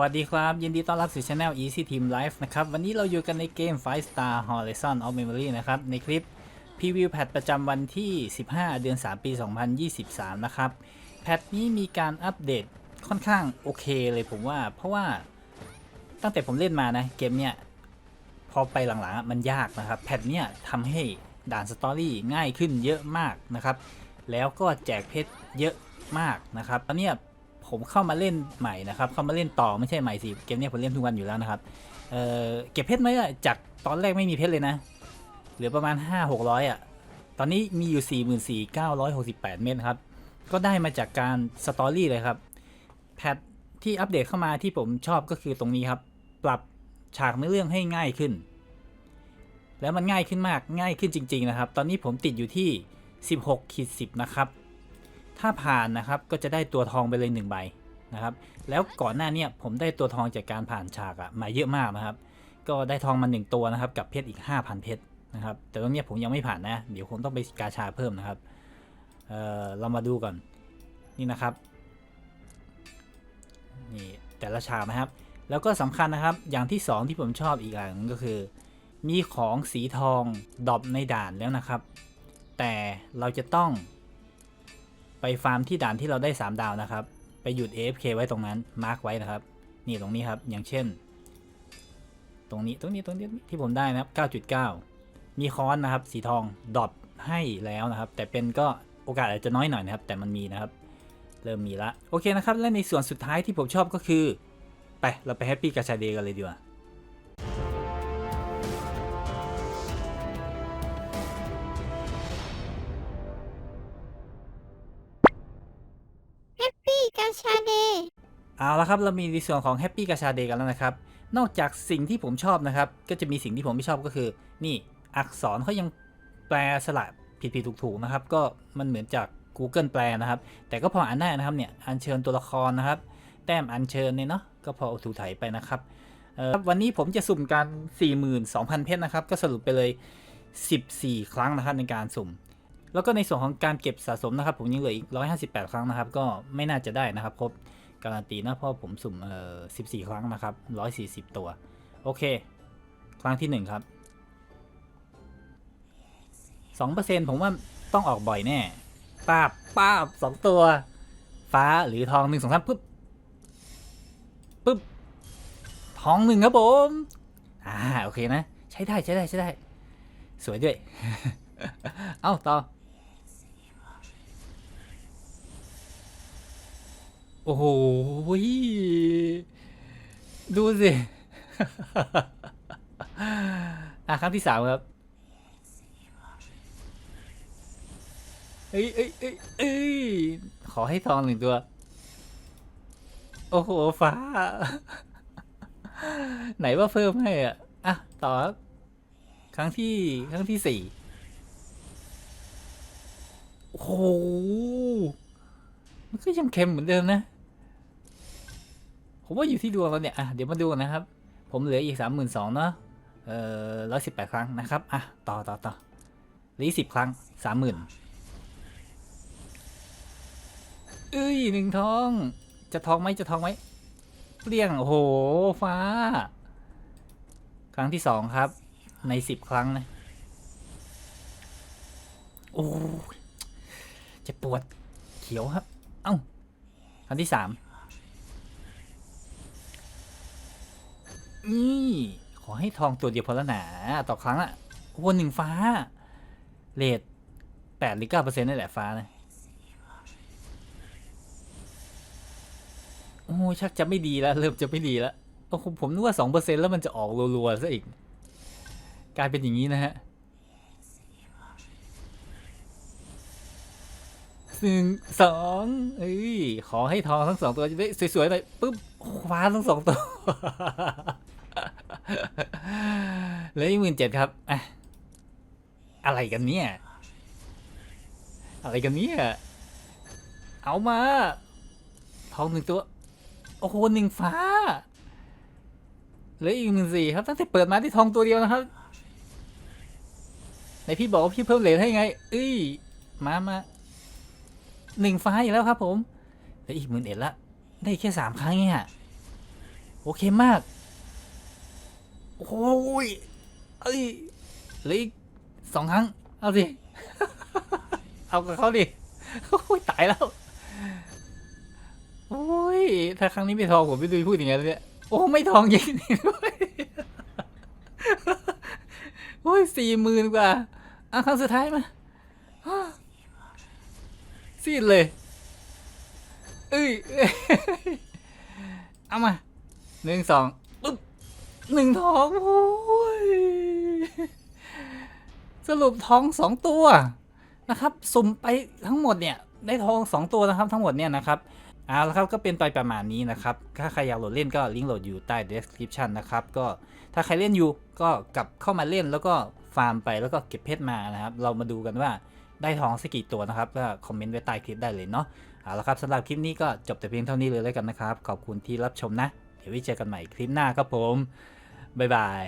วัสดีครับ ยินดีต้อนรับสู่ช anel Easy Team Life นะครับ วันนี้เราอยู่กันในเกม Five Star Horizon of Memory นะครับ ในคลิปพรีวิวแพทประจำวันที่ 15 เดือน 3 ปี 2023 นะครับ แพทนี้มีการอัปเดตค่อนข้างโอเคเลยผมว่า เพราะว่าตั้งแต่ผมเล่นมานะ เกมเนี้ยพอไปหลังๆมันยากนะครับ แพทเนี้ยทำให้ด่านสตอรี่ง่ายขึ้นเยอะมากนะครับ แล้วก็แจกเพชรเยอะมากนะครับตอนเนี้ย ผมเข้ามาเล่นใหม่นะครับ เข้ามาเล่นต่อไม่ใช่ใหม่สิ เกมเนี้ยผมเล่นทุกวันอยู่แล้วนะครับ เออเก็บเพชรไหมอะจากตอนแรกไม่มีเพชรเลยนะ เหลือประมาณ 5 600อะ ตอนนี้มีอยู่ 44,968 เม็ดครับ ก็ได้มาจากการสตอรี่เลยครับ แพทที่อัปเดตเข้ามาที่ผมชอบก็คือตรงนี้ครับ ปรับฉากเนื้อเรื่องให้ง่ายขึ้น แล้วมันง่ายขึ้นมาก ง่ายขึ้นจริง ๆ นะครับ ตอนนี้ผมติดอยู่ที่ 16ขีด10 นะครับ ถ้าผ่านนะครับก็จะได้ตัวทองไปเลย1ใบนะครับ แล้วก่อนหน้าเนี้ผมได้ตัวทองจากการผ่านฉากอะมาเยอะมากนะครับ ก็ได้ทองมา1ตัวนะครับ กับเพชรอีก 5,000 เพชรนะครับ แต่ตรงเนี้ยผมยังไม่ผ่านนะ เดี๋ยวคงต้องไปกาชาเพิ่มนะครับเออเรามาดูก่อนนี่นะครับนี่แต่ละฉากนะครับ แล้วก็สำคัญนะครับ อย่างที่ 2 ที่ผมชอบอีกอย่างหนึ่งก็คือ มีของสีทองดรอปในด่านแล้วนะครับ แต่เราจะต้อง ไปฟาร์มที่ด่านที่เราได้ 3 ดาวนะครับ ไปหยุด AFK ไว้ตรงนั้น มาร์กไว้นะครับ นี่ตรงนี้ครับ อย่างเช่น ตรงนี้ ตรงนี้ ตรงนี้ ที่ผมได้นะครับ 9.9 มีค้อนนะครับ สีทองดรอปให้แล้วนะครับ แต่เป็นก็โอกาสอาจจะน้อยหน่อยนะครับ แต่มันมีนะครับ เริ่มมีละ โอเคนะครับ และในส่วนสุดท้ายที่ผมชอบก็คือ ไป เราไปแฮปปี้กาชาเดย์กันเลยดีกว่า ชาเดย์เอาละครับเรามีในส่วนของ Happy กาชาเดย์กันแล้วนะครับ นอกจากสิ่งที่ผมชอบนะครับ ก็จะมีสิ่งที่ผมไม่ชอบก็คือ นี่อักษรเขายังแปลสลับผิดผิดถูกถูกนะครับ ก็มันเหมือนจาก Google แปลนะครับ แต่ก็พออ่านได้นะครับเนี่ยอัญเชิญตัวละครนะครับ แต้มอัญเชิญเนี่ยเนาะก็พอเอาถูถ่ายไปนะครับวันนี้ผมจะสุ่มกัน42,000 เพชรนะครับ ก็สรุปไปเลย 14 ครั้งนะครับในการสุ่ม แล้วก็ในส่วนของการเก็บสะสมนะครับ ผมยังเหลืออีก 158 ครั้งนะครับ ก็ไม่น่าจะได้นะครับครบการันตีนะเพราะผมสุ่มเอ่อ14 ครั้งนะครับ 140 ตัว โอเค ครั้งที่ 1 ครับ 2%ผมว่าต้องออกบ่อยแน่ป้าบป้าบสองตัว ฟ้าหรือทองหนึ่งสองสามปึ๊บปึ๊บทองหนึ่งครับผม อ่า โอเคนะ ใช้ได้ใช้ได้ใช้ได้ สวยด้วย เอ้า ต่อ โอ้โหดูสิ อะครั้งที่สามครับ เอ้ยเอ้ยเอ้ยเอ้ยขอให้ทองหนึ่งตัว โอ้โห ฟ้า ไหนว่าเพิ่มให้อะ อะ ต่อครับ ครั้งที่ ครั้งที่สี่โอ้โห มันก็ยังเค็มเหมือนเดิมนะ ผมว่าอยู่ที่ดวงเราเนี่ยอะเดี๋ยวมาดูกันนะครับ ผมเหลืออีกสามหมื่นสองเนาะเอ่อร้อยสิบแปดครั้งนะครับอะต่อต่อต่อเหลืออีสิบครั้งสามหมื่นเอ้ยหนึ่งทอง จะทองไหมจะทองไหมเปรี้ยงโอ้โหฟ้า ครั้งที่สองครับ ในสิบครั้งนะโอ้จะปวดเขียวครับ เอ้าครั้งที่สาม นี่ขอให้ทองตัวเดียวพอแล้วหนาต่อครั้งอะโอ้โหนึ่งฟ้าเลทแปดหรือเก้าเปอร์เซ็นต์นี่แหละฟ้านะโอ้ชักจะไม่ดีแล้ว เริ่มจะไม่ดีแล้วโอ้ผมนึกว่าสองเปอร์เซ็นแล้วมันจะออกรัวๆซะอีก กลายเป็นอย่างนี้นะฮะหนึ่งสองเอ้ย ขอให้ทองทั้งสองตัวจะได้สวยๆไปปุ๊บโอ้ฟ้าทั้งสองตัว เหลืออีกหมื่นเจ็ดครับอะอะไรกันเนี่ย อะไรกันเนี่ย เอามาทองหนึ่งตัว โอ้โหหนึ่งฟ้า เหลืออีกหมื่นสี่ครับ ตั้งแต่เปิดมาที่ทองตัวเดียวนะครับไหนพี่บอกว่าพี่เพิ่มเหรียญให้ไง เอ้ย มามาหนึ่งฟ้าอีกแล้วครับผมเหลืออีกหมื่นเอ็ดละ ได้แค่สามครั้งเนี่ยโอเคมาก โอ้ยเอ้ยเหลยสองครั้ง เอาสิ เอากับเขาดิโอ้ยตายแล้ว โอ้ย ถ้าครั้งนี้ไม่ทองผมไม่ดูพูดอย่างนั้เลยเนี่ย โอ้ไม่ทองจริงด้วยโอ้ยสี่หมื่นกว่าอะครั้งสุดท้ายมาซีดเลยเอ้ย เอ้ยเอามาหนึ่งสอง หนึ่งทองโอ้ยสรุปทองสองตัวนะครับ สุ่มไปทั้งหมดเนี่ยได้ทองสองตัวนะครับทั้งหมดเนี่ยนะครับเอาละครับก็เป็นไปประมาณนี้นะครับ ถ้าใครอยากโหลดเล่นก็ลิงก์โหลดอยู่ใต้ description นะครับ ก็ถ้าใครเล่นอยู่ก็กลับเข้ามาเล่นแล้วก็ฟาร์มไปแล้วก็เก็บเพชรมานะครับ เรามาดูกันว่าได้ทองสักกี่ตัวนะครับ ก็คอมเมนต์ไว้ใต้คลิปได้เลยเนาะเอาละครับสำหรับคลิปนี้ก็จบแต่เพียงเท่านี้เลยแล้วกันนะครับ ขอบคุณที่รับชมนะ เดี๋ยวไว้เจอกันใหม่คลิปหน้าครับผม บ๊ายบาย